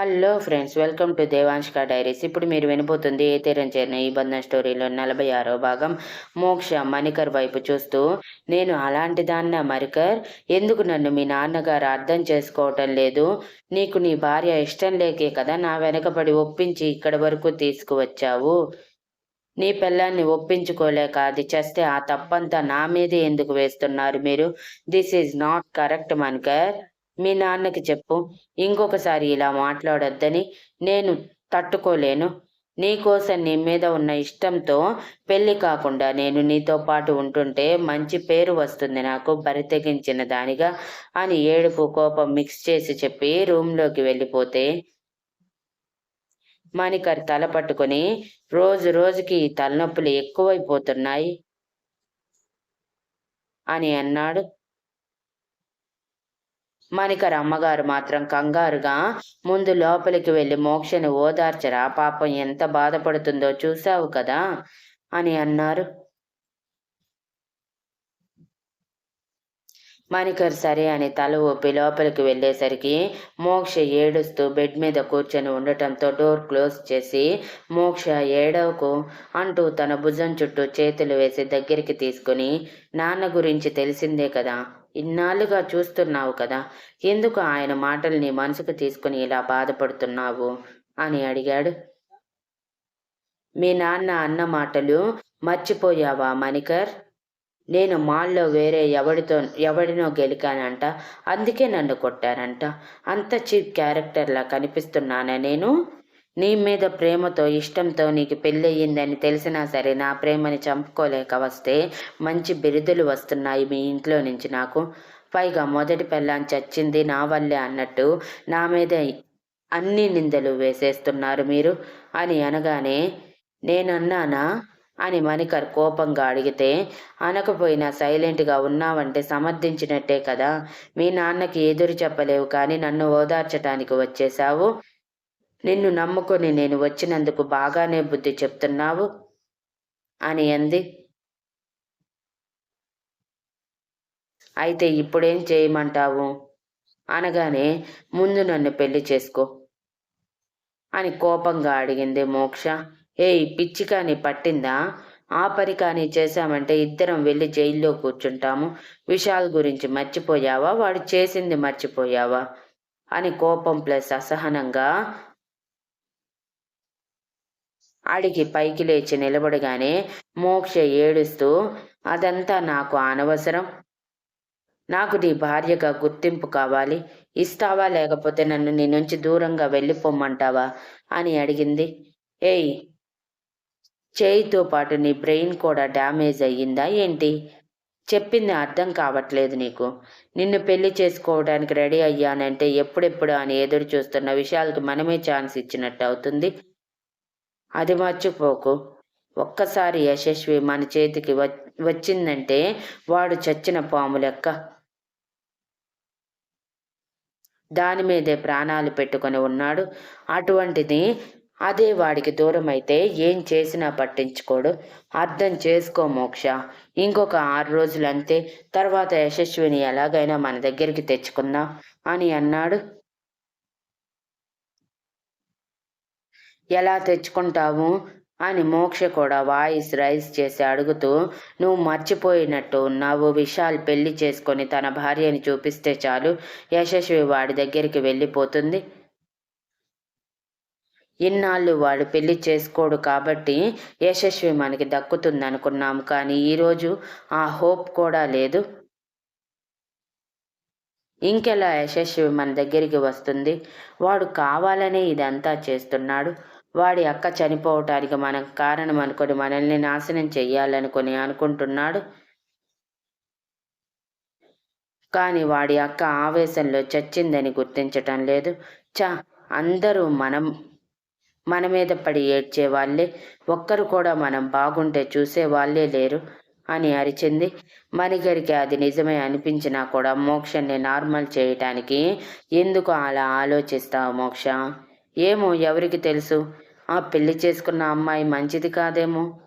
Hello friends welcome to Devanshka diaries. ఇప్పుడు మీరు వినబోతుంది ఏ ఈ బంధం స్టోరీలో నలభై ఆరో భాగం. మోక్ష మణికర్ వైపు చూస్తూ నేను అలాంటి దాన్న మణికర్? ఎందుకు నన్ను మీ నాన్నగారు అర్థం చేసుకోవటం లేదు? నీకు నీ భార్య ఇష్టం లేకే కదా నా వెనకబడి ఒప్పించి ఇక్కడి వరకు తీసుకువచ్చావు? నీ పిల్లాన్ని ఒప్పించుకోలేక అది చేస్తే ఆ తప్పంతా నా మీదే ఎందుకు వేస్తున్నారు మీరు? This is not correct Manikar. మీ నాన్నకి చెప్పు. ఇంకొకసారి ఇలా మాట్లాడొద్దని నేను తట్టుకోలేను. నీకోసం నీ మీద ఉన్న ఇష్టంతో పెళ్ళి కాకుండా నేను నీతో పాటు ఉంటుంటే మంచి పేరు వస్తుంది నాకు బరితెగించిన దానిగా అని ఏడుపు కోపం మిక్స్ చేసి చెప్పి రూమ్లోకి వెళ్ళిపోతే మణికర్ తల పట్టుకొని రోజు రోజుకి తలనొప్పులు ఎక్కువైపోతున్నాయి అని అన్నాడు. మణికర్ అమ్మగారు మాత్రం కంగారుగా ముందు లోపలికి వెళ్ళి మోక్షని ఓదార్చరా? పాపం ఎంత బాధపడుతుందో చూసావు కదా? అని అన్నారు. మణికర్ సరే అని తల ఊపి లోపలికి వెళ్ళేసరికి మోక్ష ఏడుస్తూ బెడ్ మీద కూర్చొని ఉండటంతో డోర్ క్లోజ్ చేసి మోక్ష ఏడవకు అంటూ తన భుజం చుట్టూ చేతులు వేసి దగ్గరికి తీసుకుని నాన్న గురించి తెలిసిందే కదా ఇన్నాళ్ళుగా చూస్తున్నావు కదా ఎందుకు ఆయన మాటల్ని మనసుకు తీసుకుని ఇలా బాధపడుతున్నావు? అని అడిగాడు. మీ నాన్న అన్న మాటలు మర్చిపోయావా మణికర్? నేను మాల్లో వేరే ఎవడితో ఎవడినో గెలికానంట అందుకే నన్ను కొట్టారంట. అంత చీప్ క్యారెక్టర్లా కనిపిస్తున్నానా నేను? నీ మీద ప్రేమతో ఇష్టంతో నీకు పెళ్ళయ్యిందని తెలిసినా సరే నా ప్రేమని చంపుకోలేక వస్తే మంచి బిరుదులు వస్తున్నాయి మీ ఇంట్లో నుంచి నాకు. పైగా మొదటి పెళ్ళాన్ని చచ్చింది నా వల్లే అన్నట్టు నా మీద అన్ని నిందలు వేసేస్తున్నారు మీరు. అని అనగానే నేనన్నానా? అని మణికర్ కోపంగా అడిగితే అనకపోయినా సైలెంట్గా ఉన్నావంటే సమర్థించినట్టే కదా. మీ నాన్నకి ఎదురు చెప్పలేవు కానీ నన్ను ఓదార్చటానికి వచ్చేశావు. నిన్ను నమ్ముకొని నేను వచ్చినందుకు బాగానే బుద్ధి చెప్తున్నావు అని అంది. అయితే ఇప్పుడేం చేయమంటావు? అనగానే ముందు నన్ను పెళ్ళి చేసుకో అని కోపంగా అడిగింది మోక్ష. ఏ పిచ్చి కానీ పట్టిందా? ఆ పని కానీ చేశామంటే ఇద్దరం వెళ్ళి జైల్లో కూర్చుంటాము. విశాల్ గురించి మర్చిపోయావా? వాడు చేసింది మర్చిపోయావా? అని కోపం ప్లస్ అసహనంగా అడిగి పైకి లేచి నిలబడగానే మోక్ష ఏడుస్తూ అదంతా నాకు అనవసరం. నాకు నీ భార్యగా గుర్తింపు కావాలి. ఇస్తావా లేకపోతే నన్ను నీ నుంచి దూరంగా వెళ్ళిపోమ్మంటావా అని అడిగింది. ఏయ్ చేయితో పాటు నీ బ్రెయిన్ కూడా డ్యామేజ్ అయ్యిందా ఏంటి? చెప్పింది అర్థం కావట్లేదు నీకు. నిన్ను పెళ్ళి చేసుకోవడానికి రెడీ అయ్యానంటే ఎప్పుడెప్పుడు అని ఎదురు చూస్తున్న విషయాలకు మనమే ఛాన్స్ ఇచ్చినట్టు అవుతుంది. అది మర్చిపోకు. ఒక్కసారి యశస్వి మన చేతికి వచ్చిందంటే వాడు చచ్చిన పాము లెక్క. దాని మీదే ప్రాణాలు పెట్టుకొని ఉన్నాడు. అటువంటిది అదే వాడికి దూరం అయితే ఏం చేసినా పట్టించుకోడు. అర్థం చేసుకో మోక్ష. ఇంకొక ఆరు రోజులు అంతే తర్వాత యశస్విని ఎలాగైనా మన దగ్గరికి తెచ్చుకుందాం అని అన్నాడు. ఎలా తెచ్చుకుంటావు? అని మోక్ష కూడా వాయిస్ రైజ్ చేసి అడుగుతూ నువ్వు మర్చిపోయినట్టు ఉన్నావు విశాల్ పెళ్ళి చేసుకొని తన భార్యని చూపిస్తే చాలు యశస్వి వాడి దగ్గరికి వెళ్ళిపోతుంది. ఇన్నాళ్ళు వాడు పెళ్ళి చేసుకోడు కాబట్టి యశస్వి మనకి దక్కుతుంది అనుకున్నాం కానీ ఈరోజు ఆ హోప్ కూడా లేదు. ఇంకెలా యశస్వి మన దగ్గరికి వస్తుంది? వాడు కావాలనే ఇదంతా చేస్తున్నాడు. వాడి అక్క చనిపోవటానికి మనం కారణం అనుకొని మనల్ని నాశనం చెయ్యాలనుకొని అనుకుంటున్నాడు. కానీ వాడి అక్క ఆవేశంలో చచ్చిందని గుర్తించటం లేదు. చా అందరూ మనం మన మీద పడి ఏడ్చే వాళ్ళే. ఒక్కరు కూడా మనం బాగుంటే చూసే వాళ్ళే లేరు అని అరిచింది. మణిగరికి అది నిజమే అనిపించినా కూడా మోక్షన్ని నార్మల్ చేయటానికి ఎందుకు అలా ఆలోచిస్తావు మోక్ష? ఏమో ఎవరికి తెలుసు? ఆ పెళ్ళి చేసుకున్న అమ్మాయి మంచిది కాదేమో?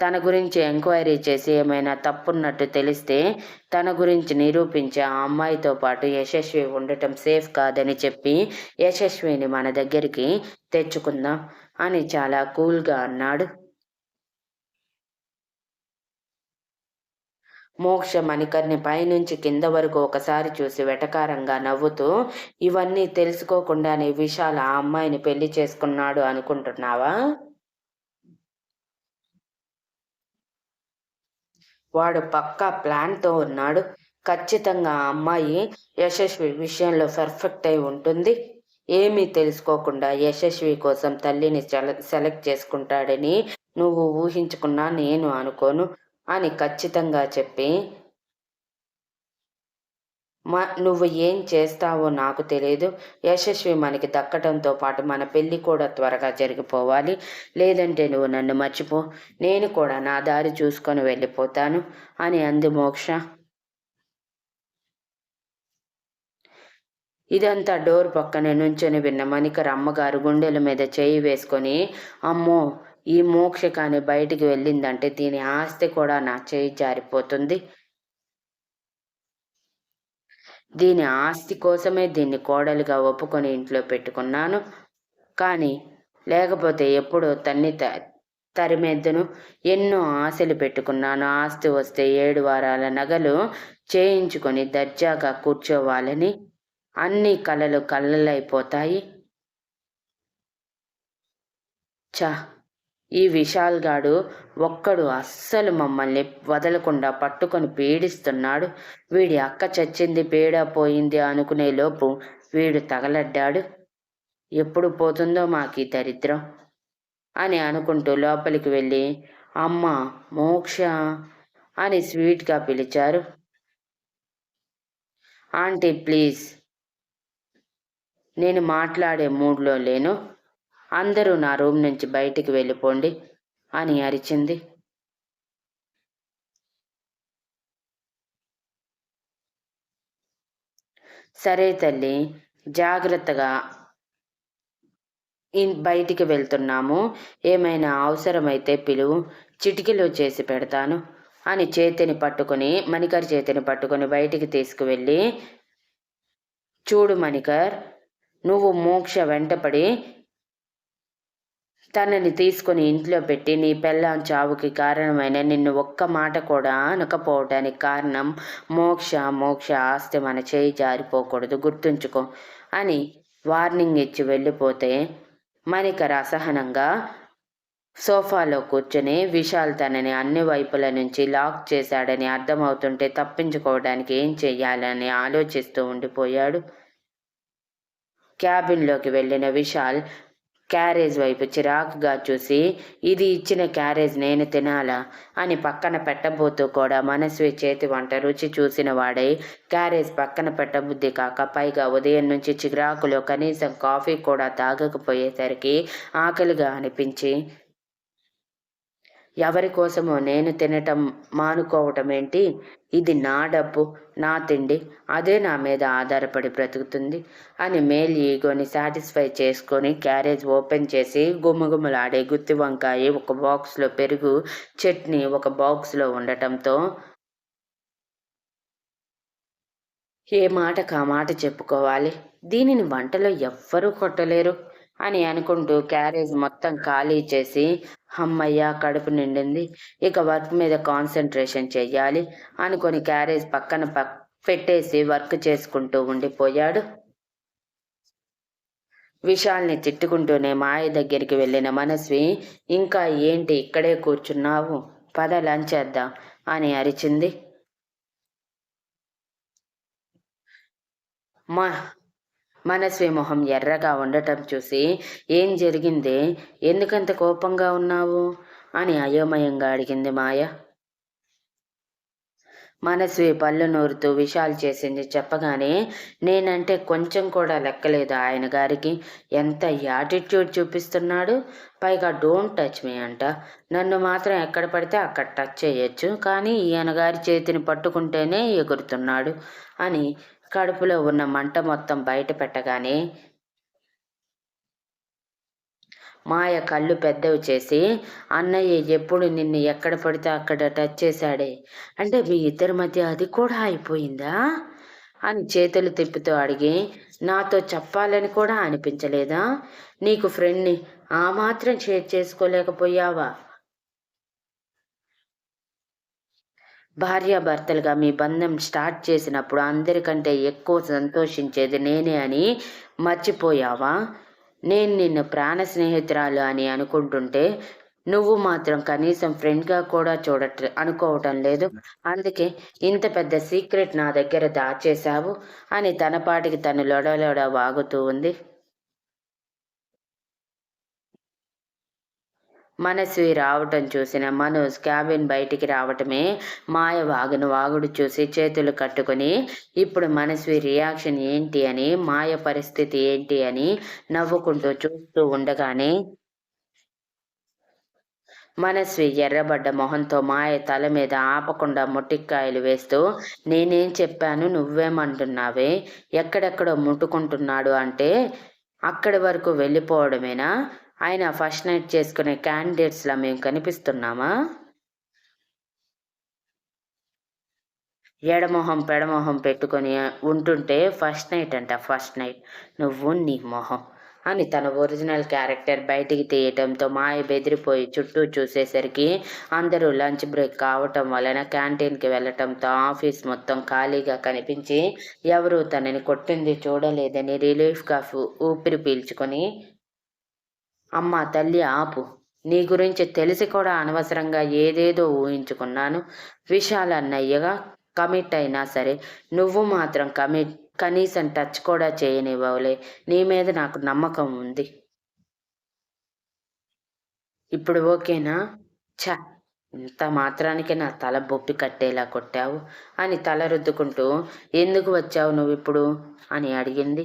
తన గురించి ఎంక్వైరీ చేసి ఏమైనా తప్పున్నట్టు తెలిస్తే తన గురించి నిరూపించే ఆ అమ్మాయితో పాటు యశస్వి ఉండటం సేఫ్ కాదని చెప్పి యశస్విని మన దగ్గరికి తెచ్చుకుందాం అని చాలా కూల్గా అన్నాడు. మోక్ష మణికర్ని పైనుంచి కింద వరకు ఒకసారి చూసి వెటకారంగా నవ్వుతూ ఇవన్నీ తెలుసుకోకుండానే విశాల్ ఆ అమ్మాయిని పెళ్ళి చేసుకున్నాడు అనుకుంటున్నావా? వాడు పక్కా ప్లాన్తో ఉన్నాడు. ఖచ్చితంగా ఆ అమ్మాయి యశస్వి విషయంలో పర్ఫెక్ట్ అయి ఉంటుంది. ఏమీ తెలుసుకోకుండా యశస్వి కోసం తల్లిని సెలెక్ట్ చేసుకుంటాడని నువ్వు ఊహించుకున్నా నేను అనుకోను. అని ఖచ్చితంగా చెప్పి మా నువ్వు ఏం చేస్తావో నాకు తెలియదు యశస్వి మనకి దక్కడంతో పాటు మన పెళ్ళి కూడా త్వరగా జరిగిపోవాలి. లేదంటే నువ్వు నన్ను మర్చిపో. నేను కూడా నా దారి చూసుకొని వెళ్ళిపోతాను అని అంది మోక్ష. ఇదంతా డోర్ పక్కనే నుంచొని విన్న మణికర్ అమ్మగారు గుండెల మీద చేయి వేసుకొని అమ్మో ఈ మోక్ష కానీ బయటికి వెళ్ళిందంటే దీని ఆస్తి కూడా నా చేయి జారిపోతుంది. దీని ఆస్తి కోసమే దీన్ని కోడలుగా ఒప్పుకొని ఇంట్లో పెట్టుకున్నాను. కానీ లేకపోతే ఎప్పుడో తన్ని తరిమెద్దును. ఎన్నో ఆశలు పెట్టుకున్నాను. ఆస్తి వస్తే ఏడు వారాల నగలు చేయించుకొని దర్జాగా కూర్చోవాలని. అన్ని కళలు కళ్ళలైపోతాయి. చా ఈ విశాల్ గాడు ఒక్కడు అస్సలు మమ్మల్ని వదలకుండా పట్టుకొని పీడిస్తున్నాడు. వీడి అక్క చచ్చింది పీడ పోయింది అనుకునే లోపు వీడు తగలడ్డాడు. ఎప్పుడు పోతుందో మాకి దరిద్రం అని అనుకుంటూ లోపలికి వెళ్ళి అమ్మ మోక్ష అని స్వీట్గా పిలిచారు. ఆంటీ ప్లీజ్ నేను మాట్లాడే మూడ్లో లేను. అందరూ నా రూమ్ నుంచి బయటికి వెళ్ళిపోండి అని అరిచింది. సరే తల్లి జాగ్రత్తగా బయటికి వెళ్తున్నాము. ఏమైనా అవసరమైతే పిలువు చిటికీలో చేసి పెడతాను అని చేతిని పట్టుకుని మణికర్ చేతిని పట్టుకుని బయటికి తీసుకువెళ్ళి చూడు మణికర్ నువ్వు మోక్ష వెంటపడి తనని తీసుకుని ఇంట్లో పెట్టి నీ పెళ్ళాం చావుకి కారణమైన నిన్ను ఒక్క మాట కూడా అనకపోవడానికి కారణం మోక్ష మోక్ష ఆస్తి మన చేయి జారిపోకూడదు గుర్తుంచుకో అని వార్నింగ్ ఇచ్చి వెళ్ళిపోతే మణికర అసహనంగా సోఫాలో కూర్చొని విశాల్ తనని అన్ని వైపుల నుంచి లాక్ చేశాడని అర్థమవుతుంటే తప్పించుకోవడానికి ఏం చెయ్యాలని ఆలోచిస్తూ ఉండిపోయాడు. క్యాబిన్లోకి వెళ్ళిన విశాల్ క్యారేజ్ వైపు చిరాకుగా చూసి ఇది ఇచ్చిన క్యారేజ్ నేను తినాలా? అని పక్కన పెట్టబోతూ కూడా మనస్వి చేతి వంట రుచి చూసిన వాడై క్యారేజ్ పక్కన పెట్టబుద్ధి కాక పైగా ఉదయం నుంచి చిరాకులో కనీసం కాఫీ కూడా తాగకపోయేసరికి ఆకలిగా అనిపించి ఎవరి కోసమో నేను తినటం మానుకోవటం ఏంటి ఇది నా డబ్బు నా తిండి అదే నా మీద ఆధారపడి బ్రతుకుతుంది అని మేల్ ఈగోని సాటిస్ఫై చేసుకొని క్యారేజ్ ఓపెన్ చేసి గుమ్మగుమ్మలాడే గుత్తి వంకాయ ఒక బాక్స్లో పెరుగు చట్నీ ఒక బాక్స్లో ఉండటంతో ఏ మాటకు ఆ మాట చెప్పుకోవాలి? దీనిని వంటలో ఎవ్వరూ కొట్టలేరు అని అనుకుంటూ క్యారేజ్ మొత్తం ఖాళీ చేసి అమ్మయ్య కడుపు నిండింది. ఇక వర్క్ మీద కాన్సన్ట్రేషన్ చెయ్యాలి అనుకొని క్యారేజ్ పక్కన పెట్టేసి వర్క్ చేసుకుంటూ ఉండిపోయాడు. విశాల్ని తిట్టుకుంటూనే మాయ దగ్గరికి వెళ్ళిన మనస్వి ఇంకా ఏంటి ఇక్కడే కూర్చున్నావు? పద లంచేద్దాం అని అరిచింది. మా మనస్వి మొహం ఎర్రగా ఉండటం చూసి ఏం జరిగింది? ఎందుకంత కోపంగా ఉన్నావు? అని అయోమయంగా అడిగింది మాయ. మనస్వి పళ్ళు నూరుతూ విషాలు చేసింది చెప్పగానే నేనంటే కొంచెం కూడా లెక్కలేదు ఆయన గారికి. ఎంత యాటిట్యూడ్ చూపిస్తున్నాడు? పైగా డోంట్ టచ్ మీ అంట. నన్ను మాత్రం ఎక్కడ పడితే అక్కడ టచ్ చేయొచ్చు. కానీ ఈయన గారి చేతిని పట్టుకుంటేనే ఎగురుతున్నాడు అని కడుపులో ఉన్న మంట మొత్తం బయట పెట్టగానే మాయ కళ్ళు పెద్దవి చేసి అన్నయ్య ఎప్పుడు నిన్ను ఎక్కడ పడితే అక్కడ టచ్ చేశాడే? అంటే మీ ఇద్దరి మధ్య అది కూడా అయిపోయిందా? అని చేతులు తిప్పుతూ అడిగి నాతో చెప్పాలని కూడా అనిపించలేదా? నీకు ఫ్రెండ్ని ఆ మాత్రం షేర్ చేసుకోలేకపోయావా? భార్యాభర్తలుగా మీ బంధం స్టార్ట్ చేసినప్పుడు అందరికంటే ఎక్కువ సంతోషించేది నేనే అని మర్చిపోయావా? నేను నిన్ను ప్రాణ స్నేహితురాలు అని అనుకుంటుంటే నువ్వు మాత్రం కనీసం ఫ్రెండ్గా కూడా చూడట అనుకోవటం లేదు. అందుకే ఇంత పెద్ద సీక్రెట్ నా దగ్గర దాచేశావు అని తన పాటికి తను లొడలొడ వాగుతూ ఉంది. మనస్వి రావటం చూసిన మనోజ్ క్యాబిన్ బయటికి రావటమే మాయ వాగును వాగుడు చూసి చేతులు కట్టుకుని ఇప్పుడు మనస్వి రియాక్షన్ ఏంటి అని మాయ పరిస్థితి ఏంటి అని నవ్వుకుంటూ చూస్తూ ఉండగానే మనస్వి ఎర్రబడ్డ మొహంతో మాయ తల మీద ఆపకుండా మొట్టిక్కాయలు వేస్తూ నేనేం చెప్పాను నువ్వేమంటున్నావే? ఎక్కడెక్కడో ముట్టుకుంటున్నాడు అంటే అక్కడి వరకు వెళ్ళిపోవడమేనా? ఆయన ఫస్ట్ నైట్ చేసుకునే క్యాండిడేట్స్లా మేము కనిపిస్తున్నామా? ఎడమొహం పెడమొహం పెట్టుకొని ఉంటుంటే ఫస్ట్ నైట్ అంట ఫస్ట్ నైట్ నువ్వు నీ మొహం అని తన ఒరిజినల్ క్యారెక్టర్ బయటికి తీయటంతో మాయ బెదిరిపోయి చుట్టూ చూసేసరికి అందరూ లంచ్ బ్రేక్ కావటం వలన క్యాంటీన్కి వెళ్ళటంతో ఆఫీస్ మొత్తం ఖాళీగా కనిపించి ఎవరు తనని కొట్టింది చూడలేదని రిలీఫ్గా ఊపిరి పీల్చుకొని అమ్మ తల్లి ఆపు. నీ గురించి తెలిసి కూడా అనవసరంగా ఏదేదో ఊహించుకున్నాను. విశాల్ అన్నయ్యగా కమిట్ అయినా సరే నువ్వు మాత్రం కమిట్ కనీసం టచ్ కూడా చేయనివ్వవులే. నీ మీద నాకు నమ్మకం ఉంది. ఇప్పుడు ఓకేనా? ఛ! ఇంత మాత్రానికి నా తల బొప్పి కట్టేలా కొట్టావు. అని తల రుద్దుకుంటూ ఎందుకు వచ్చావు నువ్వు ఇప్పుడు అని అడిగింది.